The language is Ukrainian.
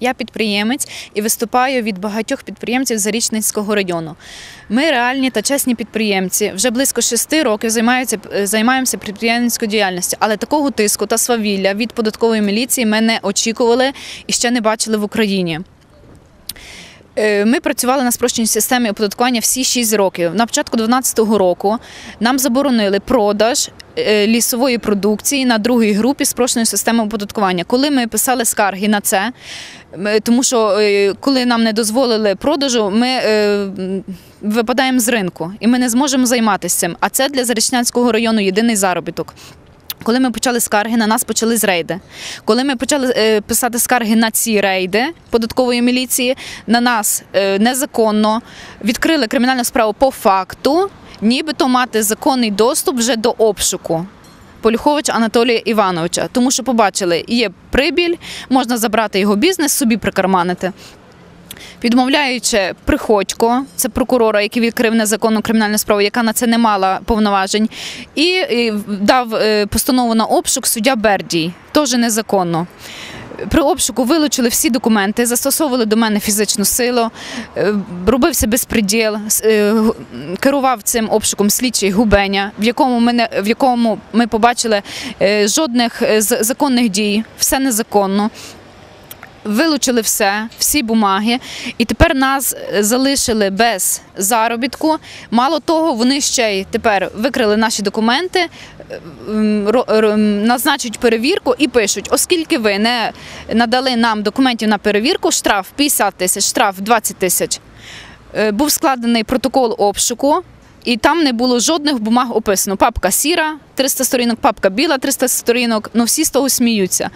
Я підприємець і виступаю від багатьох підприємців Зарічницького району. Ми реальні та чесні підприємці. Вже близько шести років займаються, займаємося підприємницькою діяльністю, але такого тиску та свавілля від податкової міліції ми не очікували і ще не бачили в Україні. Е, Ми працювали на спрощеній системі оподаткування всі 6 років. На початку 2012 року нам заборонили продаж е, лісової продукції на другій групі спрощеної системи оподаткування. Коли ми писали скарги на це, ми- тому що е, коли нам не дозволили продажу, ми е, випадаємо з ринку і ми не зможемо займатися цим. А це для Зарічнянського району єдиний заробіток. Коли ми почали скарги, на нас почались рейди. Коли ми почали е, писати скарги на ці рейди податкової міліції, на нас е, незаконно відкрили кримінальну справу по факту, нібито мати законний доступ вже до обшуку. Полюховича Анатолія Івановича, тому що побачили, є прибіль, можна забрати його бізнес, собі прикарманити. Відмовляючи Приходько, це прокурора, який відкрив незаконну кримінальну справу, яка на це не мала повноважень, і, дав е, постанову на обшук суддя Бердій, теж незаконно. При обшуку вилучили всі документи, застосовували до мене фізичну силу, е, робився безпреділ, е, керував цим обшуком слідчий Губеня, в якому ми, не, в якому ми побачили жодних законних дій, все незаконно. Вилучили все, всі бумаги, і тепер нас е, залишили без заробітку. Мало того, вони ще й тепер викрили наші документи, е, назначують перевірку і пишуть: оскільки ви не надали нам документів на перевірку, штраф 50 тисяч, штраф 20 тисяч. Е, Був складений протокол обшуку. І там не було жодних бумаг описано. Папка сіра, 300 сторінок, папка біла, 300 сторінок. Ну всі з того сміються.